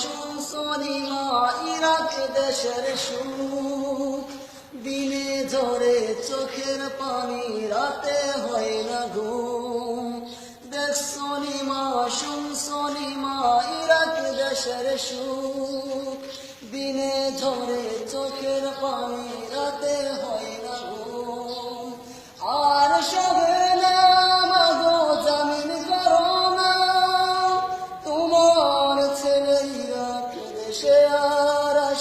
শুনছনি মা ইরাক দেশের দিনে ঝরে চোখের পানি, রাতে হয় না ঘুম। দেখছনি মা শুনছনি মা ইরাক দেশের দিনে ঝরে চোখের পানি, রাতে হয় না ঘুম। আর সবে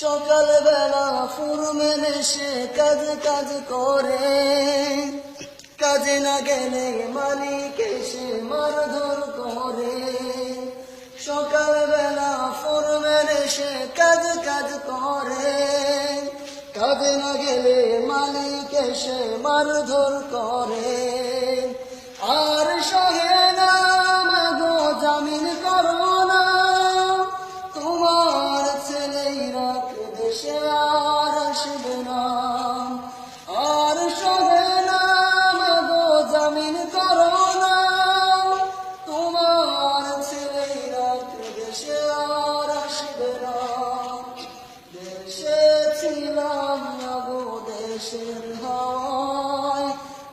সকালবেলা ফুরমেন এসে কাজ কাজ করে। কাজে না গেলে মালিক এসে মারধর করে। সকালবেলা ফুরমেন এসে কাজ কাজ করে। কাজে না গেলে মালিক এসে মারধর করে। আর সহে হাওয়ায়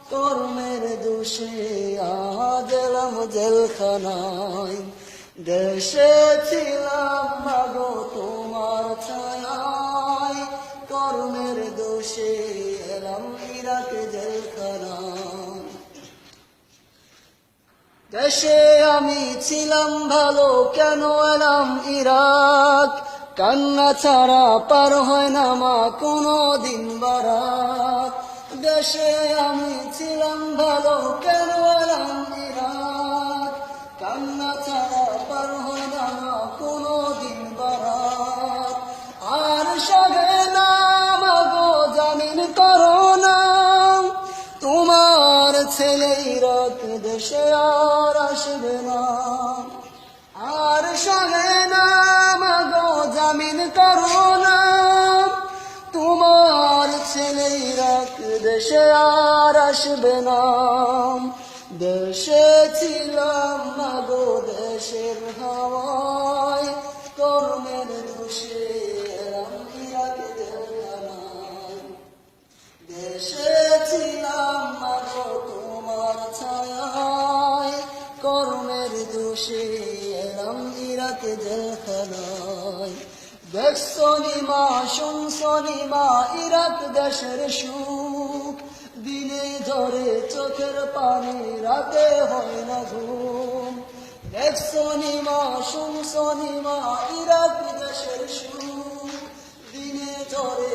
কর্মের দোষে আজলাম জেলখানায়। দেশে ছিলাম মাগো তোমার ছায়ায়। কর্মের দোষে এলাম ইরাক জেলখানায়। দেশে আমি ছিলাম ভালো, কেন এলাম ইরাক? কান্না ছাড়া পার হয় না মা, কোনো দিন বারাত। দেশে আমি ছিলাম ভালো, কেন কান্না ছাড়া পার হয় কোনো দিন আর জামিন দেশে আর আসবে না। দেশে আর আসবে না। দেশে ছিলাম মাগো দেশের হাওয়ায়। কর্মের দোষে। দেশে ছিলাম মাগো তোমার দেখছনি মা ইরাক দেশের সুখ দিনে চোখের পানি রাতে হয় না ঘুম। দেখছনি মা শুনছনি মা ইরাক দেশের সুখ। দিনে ধরে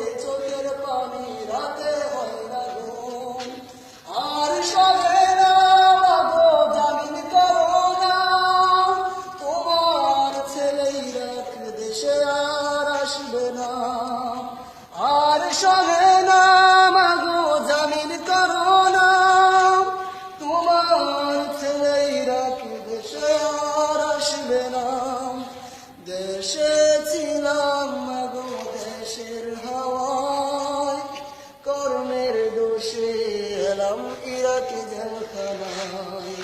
দেশে ছিলাম মাগো দেশের হাওয়ায়। কর্মের দোষে এলাম ইরাক জেলখানায়।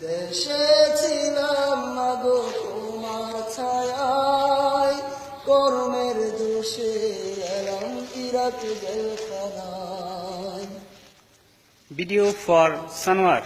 দেশে ছিলাম মাগো তোমার ছায়ায়। কর্মের দোষে এলাম ইরাক জেলখানায়। Video for Sanwar.